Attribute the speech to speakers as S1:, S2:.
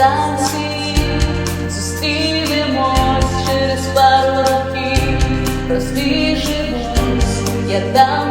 S1: станції зустрінемось через пару років, розбіжимось, я дам